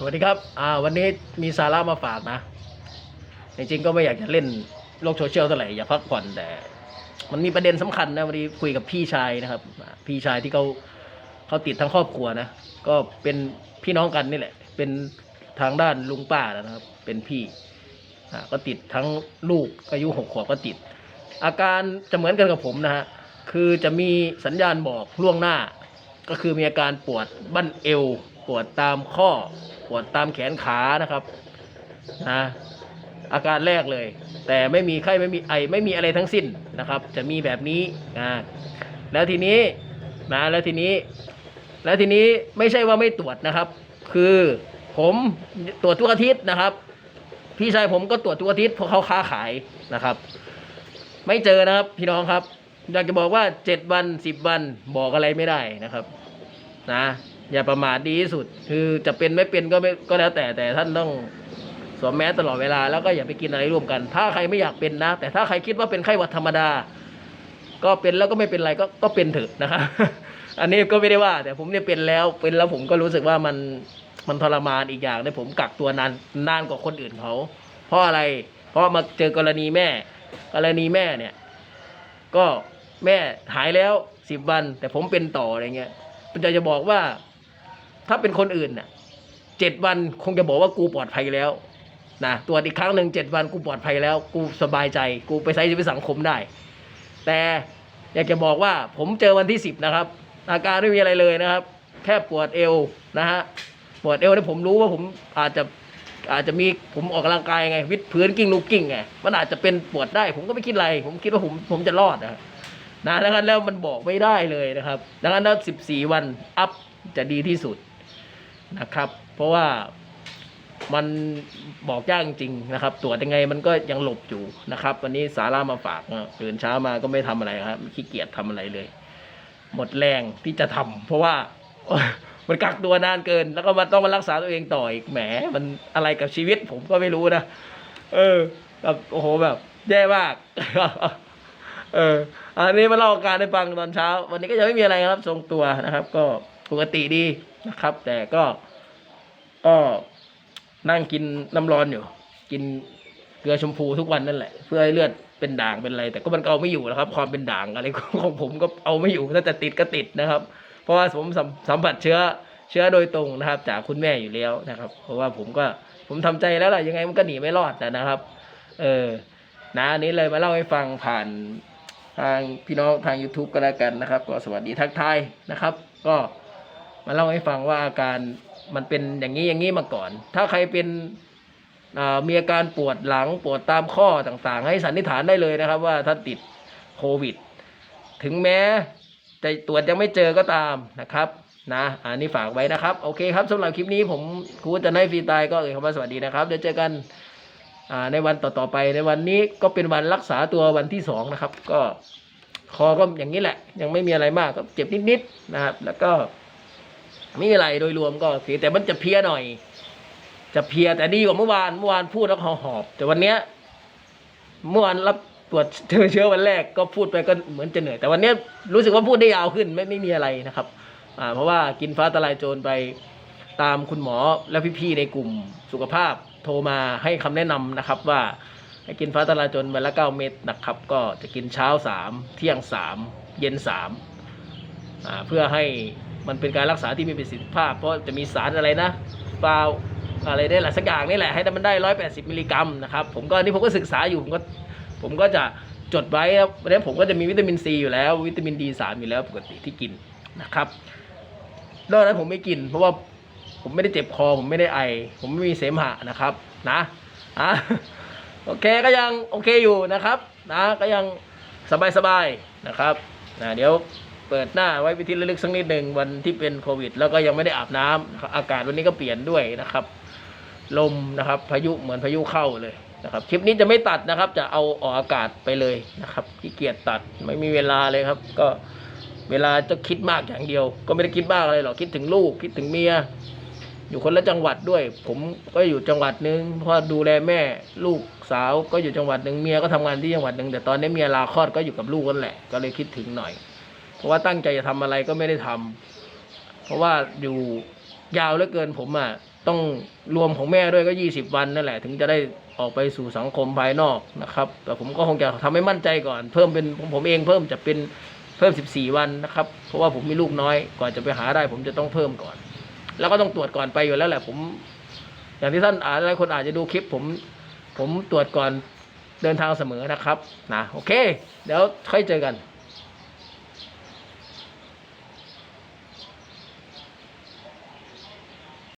สวัสดีครับ อ่า วันนี้มีสาระมาฝากนะ จริงๆ ก็ไม่อยากจะเล่นโลกโซเชียลเท่าไหร่อย่าพักผ่อนแต่ มันมีประเด็นสำคัญนะวันนี้คุยกับพี่ชายนะครับ พี่ชายที่เขาเขาติดทั้งครอบครัวนะ ก็เป็นพี่น้องกันนี่แหละ เป็นทางด้านลุงป้านะครับ เป็นพี่ อ่า ก็ติดทั้งลูกอายุหกขวบก็ติด อาการจะเหมือนกันกับผมนะฮะ คือจะมีสัญญาณบอกล่วงหน้า ก็คือมีอาการปวดบั้นเอว ปวดตามข้อปวดตามแขนขานะครับนะอาการแรกเลย แต่ไม่มีไข้ไม่มีไอไม่มีอะไรทั้งสิ้นนะครับ จะมีแบบนี้นะแล้วทีนี้นะแล้วทีนี้ แล้วทีนี้ไม่ใช่ว่าไม่ตรวจนะครับ คือผมตรวจทุกอาทิตย์นะครับ พี่ชายผมก็ตรวจทุกอาทิตย์เพราะเขาค้าขายนะครับ ไม่เจอนะครับพี่น้องครับ อยากจะบอกว่าเจ็ดวันสิบวันบอกอะไรไม่ได้นะครับ นะ อย่าประมาทดีที่สุด คือจะเป็นไม่เป็นก็ไม่ก็แล้วแต่แต่ท่านต้องสวมแมสตลอดเวลาแล้วก็อย่าไปกินอะไรร่วมกัน ถ้าใครไม่อยากเป็นนะ แต่ถ้าใครคิดว่าเป็นไข้หวัดธรรมดา ก็เป็นแล้วก็ไม่เป็นไรก็ก็เป็นเถอะนะครับอันนี้ก็ไม่ได้ว่า แต่ผมเนี่ยเป็นแล้วเป็นแล้วผมก็รู้สึกว่ามันมันทรมานอีกอย่างเนี่ยผมกักตัวนานนานกว่าคนอื่นเขา เพราะอะไร เพราะมาเจอกรณีแม่ กรณีแม่เนี่ย ก็แม่หายแล้วสิบวัน แต่ผมเป็นต่ออะไรเงี้ยมันจะจะบอกว่า ถ้าเป็นคนอื่นน่ะเจ็ดวันคงจะบอกว่ากูปลอดภัยแล้วนะตรวจอีกครั้งหนึ่งเจ็ดวันกูปลอดภัยแล้ว กูสบายใจ กูไปใช้ชีวิตสังคมได้ แต่อยากจะบอกว่าผมเจอวันที่สิบนะครับ อาการไม่มีอะไรเลยนะครับ แค่ปวดเอวนะฮะปวดเอวเนี่ยผมรู้ว่าผมอาจจะอาจจะมีผมออกกำลังกายไง วิดพื้นกิ้งลูกกิ้งไงมันอาจจะเป็นปวดได้ ผมก็ไม่คิดอะไร ผมคิดว่าผมผมจะรอดนะนะดังนั้นแล้วมันบอกไม่ได้เลยนะครับ ดังนั้นแล้วสิบสี่วันอัพจะดีที่สุด นะครับ เพราะว่ามันบอกยากจริงๆนะครับ ตรวจยังไงมันก็ยังหลบอยู่นะครับ วันนี้สาระมาฝากตื่นเช้ามาก็ไม่ทำอะไรครับขี้เกียจทำอะไรเลย หมดแรงที่จะทำเพราะว่ามันกักตัวนานเกิน แล้วก็มาต้องมารักษาตัวเองต่ออีกแหม มันอะไรกับชีวิตผมก็ไม่รู้นะเออแบบโอ้โหแบบแย่มากเออ อันนี้มาเล่าอาการให้ฟังตอนเช้า วันนี้ก็ยังไม่มีอะไรครับ ทรงตัวนะครับ ก็ ปกติดีนะครับ แต่ก็ก็นั่งกินน้ำร้อนอยู่ กินเกลือชมพูทุกวันนั่นแหละ เพื่อให้เลือดเป็นด่างเป็นอะไร แต่ก็มันก็เอาไม่อยู่แล้วครับ ความเป็นด่างอะไรของผมก็เอาไม่อยู่ถ้าจะติดก็ติดนะครับ เพราะว่าผมสัมผัสเชื้อเชื้อโดยตรงนะครับ จากคุณแม่อยู่แล้วนะครับ เพราะว่าผมก็ผมทำใจแล้วล่ะยังไงมันก็หนีไม่รอดนะครับ เออนะอันนี้เลยมาเล่าให้ฟังผ่านทางพี่น้องทาง YouTube ก็แล้วกันนะครับ ก็สวัสดีทักทายนะครับ ก็ มาเล่าให้ฟังว่าอาการมันเป็นอย่างนี้อย่างนี้มาก่อน ถ้าใครเป็นมีอาการปวดหลังปวดตามข้อต่างๆ ให้สันนิษฐานได้เลยนะครับ ว่าถ้าติดโควิด ถึงแม้จะตรวจยังไม่เจอก็ตามนะครับนะอันนี้ฝากไว้นะครับ โอเคครับสำหรับคลิปนี้ผมครูจะให้ฟรีตายก็เอ่ยคำว่าสวัสดีนะครับเดี๋ยวเจอกันในวันต่อๆไปในวันนี้ก็เป็นวันรักษาตัววันที่สองนะครับ ก็คอก็อย่างนี้แหละ ยังไม่มีอะไรมากก็เจ็บนิดๆนะครับ แล้วก็ ไม่มีอะไรโดยรวมก็โอเคแต่มันจะเพลียหน่อย จะเพลียแต่ดีกว่าเมื่อวานเมื่อวานพูดแล้วหอบหอบๆแต่วันเนี้ยเมื่อวานรับตรวจเจอเชื้อวันแรกก็พูดไปก็เหมือนจะเหนื่อย แต่วันเนี้ยรู้สึกว่าพูดได้ยาวขึ้นไม่ไม่มีอะไรนะครับอ่าเพราะว่ากินฟ้าทลายโจรไปตามคุณหมอและพี่ๆในกลุ่มสุขภาพโทรมาให้คำแนะนำนะครับว่าให้กินฟ้าทลายโจรวันละเก้าเม็ดนะครับ ก็จะกินเช้าสามเที่ยงสามเย็นสามอ่าเพื่อให้ มันเป็นการรักษาที่มีประสิทธิภาพ เพราะจะมีสารอะไรนะฟาวอะไรได้หละสักอย่างนี่แหละให้มันได้ร้อยแปดสิบมิลลิกรัมนะครับผมก็อันนี่ผมก็ศึกษาอยู่ผมก็ผมก็จะจดไว้ครับวันนี้ผมก็จะมีวิตามินซีอยู่แล้ว วิตามินดีสามอยู่แล้วปกติที่กินนะครับนอกนั้นผมไม่กิน เพราะว่าผมไม่ได้เจ็บคอ ผมไม่ได้ไอ ผมไม่มีเสมหะนะครับนะอะโอเคก็ยังโอเคอยู่นะครับนะก็ยังสบายๆนะครับนะเดี๋ยว เปิดหน้าไว้วิธีระลึกสักนิดหนึ่งวันที่เป็นโควิด แล้วก็ยังไม่ได้อาบน้ำนะครับอากาศวันนี้ก็เปลี่ยนด้วยนะครับ ลมนะครับพายุเหมือนพายุเข้าเลยนะครับคลิปนี้จะไม่ตัดนะครับ จะเอาออกอากาศไปเลยนะครับขี้เกียจตัดไม่มีเวลาเลยครับ ก็เวลาจะคิดมากอย่างเดียว ก็ไม่ได้คิดมากอะไรหรอกคิดถึงลูกคิดถึงเมียอยู่คนละจังหวัดด้วย ผมก็อยู่จังหวัดหนึ่งเพราะดูแลแม่ลูกสาวก็อยู่จังหวัดหนึ่งเมียก็ทำงานที่จังหวัดหนึ่งแต่ตอนนี้เมียลาคลอดก็อยู่กับลูกกันแหละ ก็เลยคิดถึงหน่อย เพราะว่าตั้งใจจะทำอะไรก็ไม่ได้ทำเพราะว่าอยู่ยาวเหลือเกินผมอะต้องรวมของแม่ด้วยก็ยี่สิบวันนั่นแหละ ถึงจะได้ออกไปสู่สังคมภายนอกนะครับ แต่ผมก็คงจะทำให้มั่นใจก่อน เพิ่มเป็นผมผมเองเพิ่มจะเป็นเพิ่มสิบสี่วันนะครับ เพราะว่าผมมีลูกน้อยก่อนจะไปหาได้ ผมจะต้องเพิ่มก่อน แล้วก็ต้องตรวจก่อนไปอยู่แล้วแหละผม อย่างที่ท่านอาจหลายคนอาจจะดูคลิป ผม ผมตรวจก่อนเดินทางเสมอนะครับนะโอเค เดี๋ยวค่อยเจอกัน